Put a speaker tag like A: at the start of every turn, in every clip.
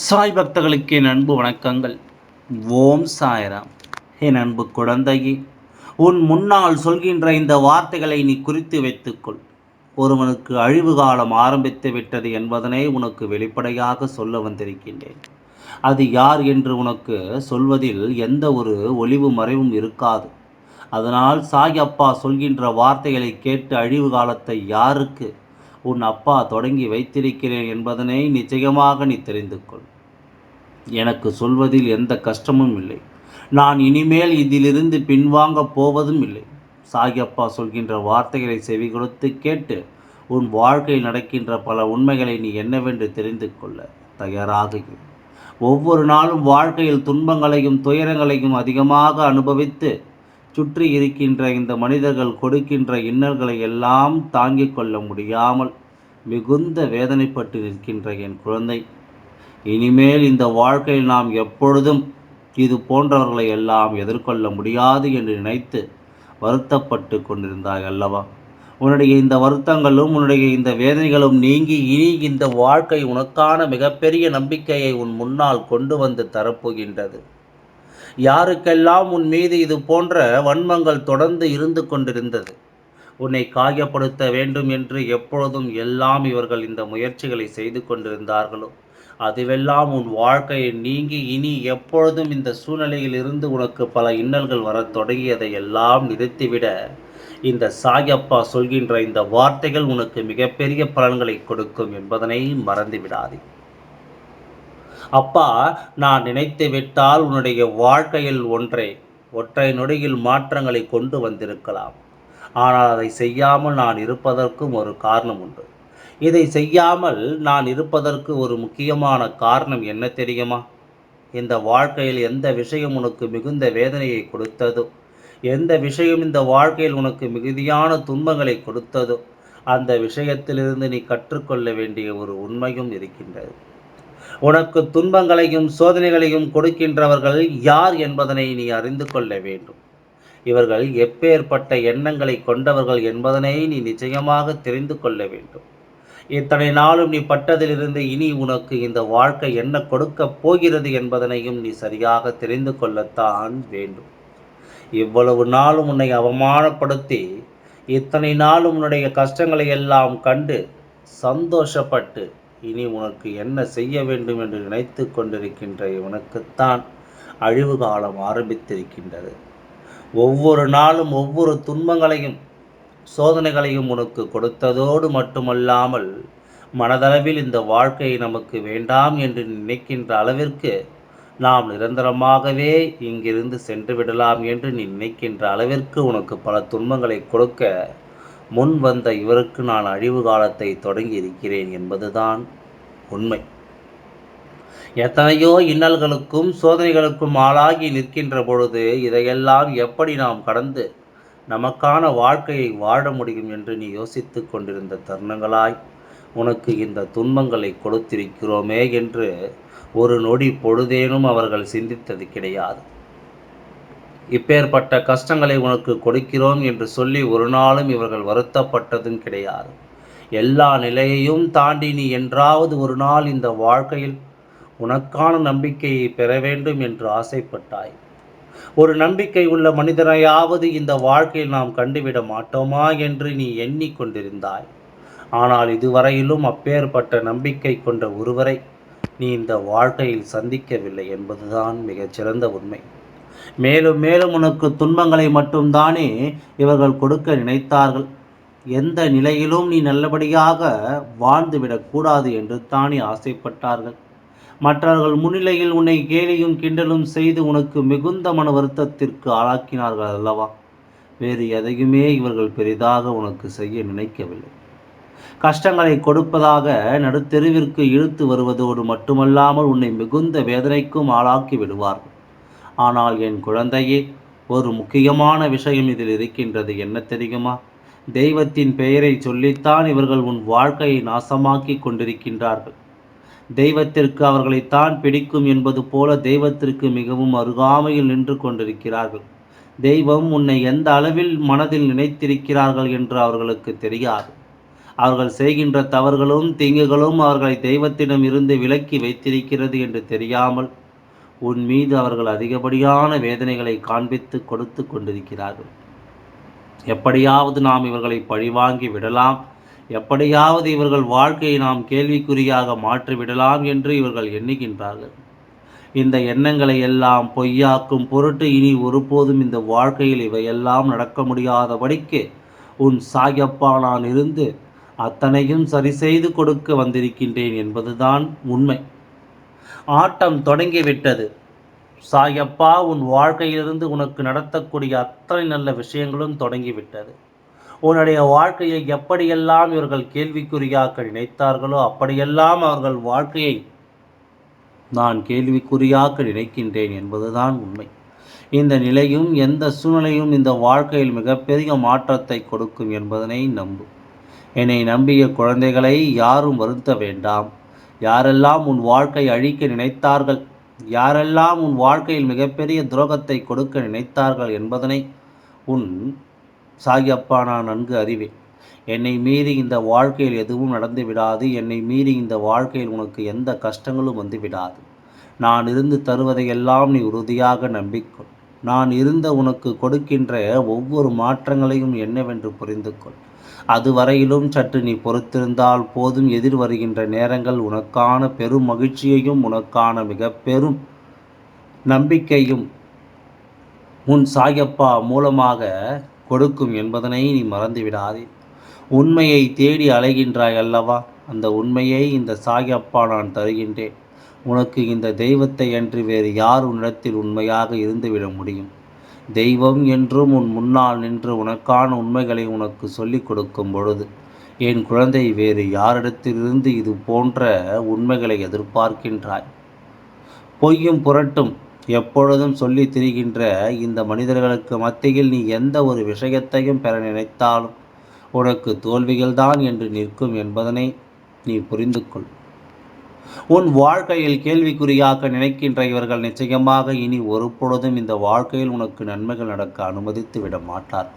A: சாய் பக்தர்களுக்கு என் அன்பு வணக்கங்கள். ஓம் சாய்ராம். என் அன்பு குழந்தையே உன் முன்னால் சொல்கின்ற இந்த வார்த்தைகளை நீ குறித்து வைத்துக்கொள். ஒருவனுக்கு அழிவு காலம் ஆரம்பித்து விட்டது என்பதனை உனக்கு வெளிப்படையாக சொல்ல வந்திருக்கின்றேன். அது யார் என்று உனக்கு சொல்வதில் எந்த ஒரு ஒளிவு மறைவும் இருக்காது. அதனால் சாய் அப்பா சொல்கின்ற வார்த்தைகளை கேட்டு அழிவு காலத்தை யாருக்கு உன் அப்பா தொடங்கி வைத்திருக்கிறேன் என்பதனை நிச்சயமாக நீ தெரிந்து கொள். எனக்கு சொல்வதில் எந்த கஷ்டமும் இல்லை. நான் இனிமேல் இதிலிருந்து பின்வாங்கப் போவதும் இல்லை. சாகியப்பா சொல்கின்ற வார்த்தைகளை செவி கொடுத்து கேட்டு உன் வாழ்க்கையில் நடக்கின்ற பல உண்மைகளை நீ என்னவென்று தெரிந்து கொள்ள தயாராக ஒவ்வொரு நாளும் வாழ்க்கையில் துன்பங்களையும் துயரங்களையும் அதிகமாக அனுபவித்து சுற்றி இருக்கின்ற இந்த மனிதர்கள் கொடுக்கின்ற இன்னல்களை எல்லாம் தாங்கிக் கொள்ள முடியாமல் மிகுந்த வேதனைப்பட்டு நிற்கின்ற என் குழந்தை. இனிமேல் இந்த வாழ்க்கையில் நாம் எப்பொழுதும் இது போன்றவர்களை எல்லாம் எதிர்கொள்ள முடியாது என்று நினைத்து வருத்தப்பட்டு கொண்டிருந்தாய் அல்லவா? உன்னுடைய இந்த வருத்தங்களும் உன்னுடைய இந்த வேதனைகளும் நீங்கி இனி இந்த வாழ்க்கை உனக்கான மிகப்பெரிய நம்பிக்கையை உன் முன்னால் கொண்டு வந்து தரப்போகின்றது. யாருக்கெல்லாம் உன் மீது இது போன்ற வன்மங்கள் தொடர்ந்து இருந்து கொண்டிருந்தது? உன்னை காயப்படுத்த வேண்டும் என்று எப்பொழுதும் எல்லாம் இவர்கள் இந்த முயற்சிகளை செய்து கொண்டிருந்தார்களோ. அதுவெல்லாம் உன் வாழ்க்கையை நீங்கி இனி எப்பொழுதும் இந்த சூழ்நிலையில் இருந்து உனக்கு பல இன்னல்கள் வரத் தொடங்கியதை எல்லாம் நிறுத்திவிட இந்த சாயப்பா சொல்கின்ற இந்த வார்த்தைகள் உனக்கு மிகப்பெரிய பலன்களை கொடுக்கும் என்பதனை மறந்து விடாதே அப்பா நான் நினைத்து விட்டால் உன்னுடைய வாழ்க்கையில் ஒன்றை ஒற்றை நொடியில் மாற்றங்களை கொண்டு வந்திருக்கலாம். ஆனால் அதை செய்யாமல் நான் இருப்பதற்கும் ஒரு காரணம் உண்டு. இதை செய்யாமல் நான் இருப்பதற்கு ஒரு முக்கியமான காரணம் என்ன தெரியுமா? இந்த வாழ்க்கையில் எந்த விஷயம் உனக்கு மிகுந்த வேதனையை கொடுத்ததோ எந்த விஷயம் இந்த வாழ்க்கையில் உனக்கு மிகுதியான துன்பங்களை கொடுத்ததோ அந்த விஷயத்திலிருந்து நீ கற்றுக்கொள்ள வேண்டிய ஒரு உண்மையும் இருக்கின்றது. உனக்கு துன்பங்களையும் சோதனைகளையும் கொடுக்கின்றவர்கள் யார் என்பதனை நீ அறிந்து கொள்ள வேண்டும். இவர்கள் எப்பேற்பட்ட எண்ணங்களை கொண்டவர்கள் என்பதனை நீ நிச்சயமாக தெரிந்து கொள்ள வேண்டும். இத்தனை நாளும் நீ பட்டதிலிருந்து இனி உனக்கு இந்த வாழ்க்கை என்ன கொடுக்கப் போகிறது என்பதனையும் நீ சரியாக தெரிந்து கொள்ளத்தான் வேண்டும். இவ்வளவு நாளும் உன்னை அவமானப்படுத்தி இத்தனை நாளும் உன்னுடைய கஷ்டங்களை எல்லாம் கண்டு சந்தோஷப்பட்டு இனி உனக்கு என்ன செய்ய வேண்டும் என்று நினைத்து கொண்டிருக்கின்ற இவனுக்குத்தான் அழிவு காலம் ஆரம்பித்திருக்கின்றது. ஒவ்வொரு நாளும் ஒவ்வொரு துன்பங்களையும் சோதனைகளையும் உனக்கு கொடுத்ததோடு மட்டுமல்லாமல் மனதளவில் இந்த வாழ்க்கையை நமக்கு வேண்டாம் என்று நினைக்கின்ற அளவிற்கு நாம் நிரந்தரமாகவே இங்கிருந்து சென்று விடலாம் என்று நீ நினைக்கின்ற அளவிற்கு உனக்கு பல துன்பங்களை கொடுக்க முன் வந்த இவருக்கு நான் அழிவு காலத்தை தொடங்கி இருக்கிறேன் என்பதுதான் உண்மை. எத்தனையோ இன்னல்களுக்கும் சோதனைகளுக்கும் ஆளாகி நிற்கின்ற பொழுது இதையெல்லாம் எப்படி நாம் கடந்து நமக்கான வாழ்க்கையை வாழ முடியும் என்று நீ யோசித்து கொண்டிருந்த தருணங்களாய் உனக்கு இந்த துன்பங்களை கொடுத்திருக்கிறோமே என்று ஒரு நொடி பொழுதேனும் அவர்கள் சிந்தித்தது கிடையாது. இப்பேற்பட்ட கஷ்டங்களை உனக்கு கொடுக்கிறோம் என்று சொல்லி ஒரு நாளும் இவர்கள் வருத்தப்பட்டதும் கிடையாது. எல்லா நிலையையும் தாண்டி நீ என்றாவது ஒரு நாள் இந்த வாழ்க்கையில் உனக்கான நம்பிக்கையை பெற வேண்டும் என்று ஆசைப்பட்டாய். ஒரு நம்பிக்கை உள்ள மனிதனையாவது இந்த வாழ்க்கையில் நாம் கண்டுவிட மாட்டோமா என்று நீ எண்ணிக்கொண்டிருந்தாய் ஆனால் இதுவரையிலும் அப்பேற்பட்ட நம்பிக்கை கொண்ட ஒருவரை நீ இந்த வாழ்க்கையில் சந்திக்கவில்லை என்பதுதான் மிகச்சிறந்த உண்மை. மேலும் மேலும் உனக்கு துன்பங்களை மட்டும்தானே இவர்கள் கொடுக்க நினைத்தார்கள். எந்த நிலையிலும் நீ நல்லபடியாக வாழ்ந்துவிடக்கூடாது என்று தானே ஆசைப்பட்டார்கள். மற்றவர்கள் முன்னிலையில் உன்னை கேலியும் கிண்டலும் செய்து உனக்கு மிகுந்த மன வருத்தத்திற்கு ஆளாக்கினார்கள் அல்லவா? வேறு எதையுமே இவர்கள் பெரிதாக உனக்கு செய்ய நினைக்கவில்லை. கஷ்டங்களை கொடுப்பதாக நடுத்தெருவிற்கு இழுத்து வருவதோடு மட்டுமல்லாமல் உன்னை மிகுந்த வேதனைக்கும் ஆளாக்கி விடுவார்கள். ஆனால் என் குழந்தையே ஒரு முக்கியமான விஷயம் இதில் இருக்கின்றது. என்ன தெரியுமா? தெய்வத்தின் பெயரை சொல்லித்தான் இவர்கள் உன் வாழ்க்கையை நாசமாக்கி கொண்டிருக்கின்றார்கள். தெய்வத்திற்கு அவர்களைத்தான் பிடிக்கும் என்பது போல தெய்வத்திற்கு மிகவும் அருகாமையில் நின்று கொண்டிருக்கிறார்கள். தெய்வம் உன்னை எந்த அளவில் மனதில் நினைத்திருக்கிறார்கள் என்று அவர்களுக்கு தெரியாது. அவர்கள் செய்கின்ற தவறுகளும் தீங்குகளும் அவர்களை தெய்வத்திடம் இருந்து விலக்கி வைத்திருக்கிறது என்று தெரியாமல் உன் மீது அவர்கள் அதிகப்படியான வேதனைகளை காண்பித்து கொடுத்து கொண்டிருக்கிறார்கள். எப்படியாவது நாம் இவர்களை பழிவாங்கி விடலாம். எப்படியாவது இவர்கள் வாழ்க்கையை நாம் கேள்விக்குறியாக மாற்றிவிடலாம் என்று இவர்கள் எண்ணுகின்றார்கள். இந்த எண்ணங்களை எல்லாம் பொய்யாக்கும் பொருட்டு இனி ஒருபோதும் இந்த வாழ்க்கையில் இவையெல்லாம் நடக்க முடியாதபடிக்கு உன் சாயப்பா நான் இருந்து அத்தனையும் சரி செய்து கொடுக்க வந்திருக்கின்றேன் என்பதுதான் உண்மை. ஆட்டம் தொடங்கிவிட்டது. சாயப்பா உன் வாழ்க்கையிலிருந்து உனக்கு நடத்தக்கூடிய அத்தனை நல்ல விஷயங்களும் தொடங்கிவிட்டது. உன்னுடைய வாழ்க்கையை எப்படியெல்லாம் இவர்கள் கேள்விக்குறியாக்க நினைத்தார்களோ அப்படியெல்லாம் அவர்கள் வாழ்க்கையை நான் கேள்விக்குறியாக்க நினைக்கின்றேன் என்பதுதான் உண்மை. இந்த நிலையும் எந்த சூழ்நிலையும் இந்த வாழ்க்கையில் மிகப்பெரிய மாற்றத்தை கொடுக்கும் என்பதனை நம்பு. என்னை நம்பிய குழந்தைகளை யாரும் வருத்த வேண்டாம். யாரெல்லாம் உன் வாழ்க்கை அழிக்க நினைத்தார்கள் யாரெல்லாம் உன் வாழ்க்கையில் மிகப்பெரிய துரோகத்தை கொடுக்க நினைத்தார்கள் என்பதனை உன் சாயப்பா நான் நன்கு அறிவேன். என்னை மீறி இந்த வாழ்க்கையில் எதுவும் நடந்து விடாது. என்னை மீறி இந்த வாழ்க்கையில் உனக்கு எந்த கஷ்டங்களும் வந்து விடாது. நான் இருந்து தருவதையெல்லாம் நீ உறுதியாக நம்பிக்கொள். நான் இருந்த உனக்கு கொடுக்கின்ற ஒவ்வொரு மாற்றங்களையும் என்னவென்று புரிந்து கொள் அதுவரையிலும் சற்று நீ பொறுத்திருந்தால் போதும். எதிர் வருகின்ற நேரங்கள் உனக்கான பெரும் மகிழ்ச்சியையும் உனக்கான மிக பெரும் நம்பிக்கையும் உன் சாயப்பா மூலமாக கொடுக்கும் என்பதனை நீ மறந்துவிடாதே. உண்மையை தேடி அலைகின்றாய் அல்லவா? அந்த உண்மையை இந்த சாயப்பா நான் தருகின்றேன். உனக்கு இந்த தெய்வத்தை அன்று வேறு யார் உன்னிடத்தில் உண்மையாக இருந்துவிட முடியும்? தெய்வம் என்றும் உன் முன்னால் நின்று உனக்கான உண்மைகளை உனக்கு சொல்லிக் கொடுக்கும் பொழுது என் குழந்தை வேறு யாரிடத்திலிருந்து இது போன்ற உண்மைகளை எதிர்பார்க்கின்றாய்? பொய்யும் புரட்டும். எப்பொழுதும் சொல்லி திரிகின்ற இந்த மனிதர்களுக்கு மத்தியில் நீ எந்த ஒரு விஷயத்தையும் பெற நினைத்தாலும் உனக்கு தோல்விகள்தான் என்று நிற்கும் என்பதனை நீ புரிந்து கொள் உன் வாழ்க்கையில் கேள்விக்குறியாக்க நினைக்கின்ற இவர்கள் நிச்சயமாக இனி ஒரு பொழுதும் இந்த வாழ்க்கையில் உனக்கு நன்மைகள் நடக்க அனுமதித்து விட மாட்டார்.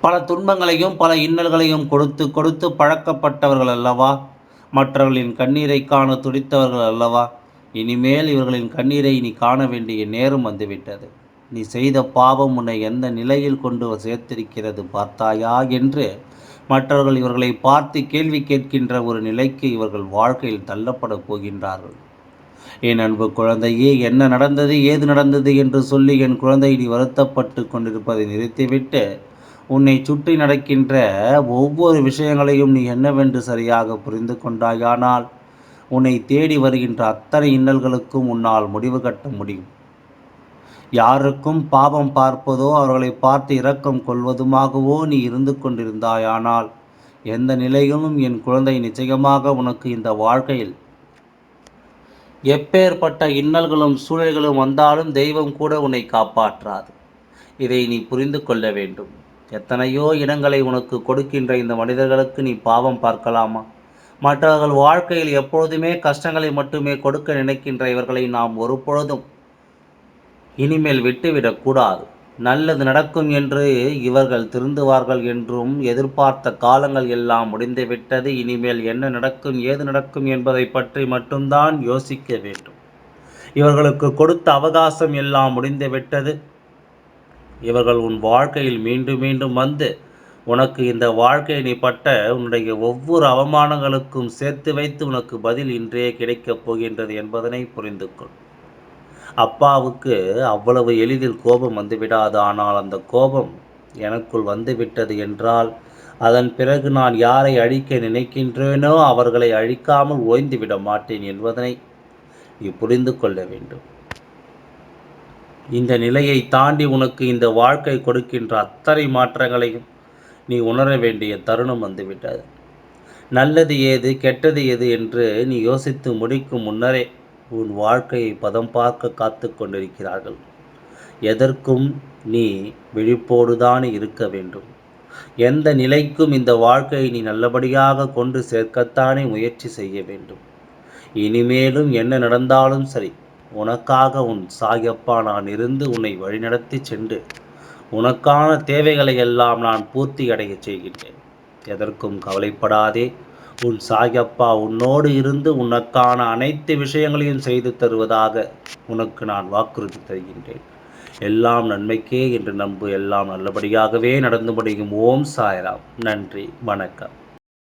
A: பல துன்பங்களையும் பல இன்னல்களையும் கொடுத்து கொடுத்து பழக்கப்பட்டவர்கள் அல்லவா? மற்றவர்களின் கண்ணீரை காண துடித்தவர்கள் அல்லவா? இனிமேல் இவர்களின் கண்ணீரை நீ காண வேண்டிய நேரம் வந்துவிட்டது. நீ செய்த பாவம் உன்னை எந்த நிலையில் கொண்டு சேர்த்திருக்கிறது பார்த்தாயா என்று மற்றவர்கள் இவர்களை பார்த்து கேள்வி கேட்கின்ற ஒரு நிலைக்கு இவர்கள் வாழ்க்கையில் தள்ளப்படப் போகின்றார்கள். என் அன்பு குழந்தையே என்ன நடந்தது ஏது நடந்தது என்று சொல்லி என் குழந்தை நீ வருத்தப்பட்டு கொண்டிருப்பதை நிறுத்திவிட்டு உன்னை சுற்றி நடக்கின்ற ஒவ்வொரு விஷயங்களையும் நீ என்னவென்று சரியாக புரிந்து கொண்டாயானால் உன்னை தேடி வருகின்ற அத்தனை இன்னல்களுக்கும் உன்னால் முடிவு கட்ட முடியும். யாருக்கும் பாவம் பார்ப்பதோ அவர்களை பார்த்து இரக்கம் கொள்வதுமாகவோ நீ இருந்து கொண்டிருந்தாயானால் எந்த நிலையிலும் என் குழந்தை நிச்சயமாக உனக்கு இந்த வாழ்க்கையில் எப்பேற்பட்ட இன்னல்களும் சூழல்களும் வந்தாலும் தெய்வம் கூட உன்னை காப்பாற்றாது. இதை நீ புரிந்து கொள்ள வேண்டும். எத்தனையோ இடங்களை உனக்கு கொடுக்கின்ற இந்த மனிதர்களுக்கு நீ பாவம் பார்க்கலாமா? மற்றவர்கள் வாழ்க்கையில் எப்பொழுதுமே கஷ்டங்களை மட்டுமே கொடுக்க நினைக்கின்ற இவர்களை நாம் ஒரு பொழுதும் இனிமேல் விட்டுவிடக்கூடாது நல்லது நடக்கும் என்று இவர்கள் திருந்துவார்கள் என்றும் எதிர்பார்த்த காலங்கள் எல்லாம் முடிந்துவிட்டது இனிமேல் என்ன நடக்கும் ஏது நடக்கும் என்பதை பற்றி மட்டும்தான் யோசிக்க வேண்டும். இவர்களுக்கு கொடுத்த அவகாசம் எல்லாம் முடிந்துவிட்டது இவர்கள் உன் வாழ்க்கையில் மீண்டும் மீண்டும் வந்து உனக்கு இந்த வாழ்க்கை நீ பட்ட உன்னுடைய ஒவ்வொரு அவமானங்களுக்கும் சேர்த்து வைத்து உனக்கு பதில் இன்றே கிடைக்கப் போகின்றது என்பதனை புரிந்து கொள். அப்பாவுக்கு அவ்வளவு எளிதில் கோபம் வந்துவிடாது. ஆனால் அந்த கோபம் எனக்குள் வந்துவிட்டது என்றால் அதன் பிறகு நான் யாரை அழிக்க நினைக்கின்றேனோ அவர்களை அழிக்காமல் ஓய்ந்துவிட மாட்டேன் என்பதனை நீ புரிந்து கொள்ள வேண்டும். இந்த நிலையை தாண்டி உனக்கு இந்த வாழ்க்கை கொடுக்கின்ற அத்தனை மாற்றங்களையும் நீ உணர வேண்டிய தருணம் வந்துவிட்டது. நல்லது ஏது கெட்டது எது என்று நீ யோசித்து முடிக்கும் முன்னரே உன் வாழ்க்கையை பதம் பார்க்க காத்து கொண்டிருக்கிறார்கள். எதற்கும் நீ விழிப்போடுதான் இருக்க வேண்டும். எந்த நிலைக்கும் இந்த வாழ்க்கையை நீ நல்லபடியாக கொண்டு சேர்க்கத்தானே முயற்சி செய்ய வேண்டும். இனிமேலும் என்ன நடந்தாலும் சரி உனக்காக உன் சாயப்பா நான் இருந்து உன்னை வழிநடத்தி சென்று உனக்கான தேவைகளை எல்லாம் நான் பூர்த்தி அடைய செய்கின்றேன். எதற்கும் கவலைப்படாதே. உன் சாயப்பா உன்னோடு இருந்து உனக்கான அனைத்து விஷயங்களையும் செய்து தருவதாக உனக்கு நான் வாக்குறுதி தருகின்றேன். எல்லாம் நன்மைக்கே என்று நம்பு. எல்லாம் நல்லபடியாகவே நடந்து முடியும் ஓம் சாய்ராம். நன்றி. வணக்கம்.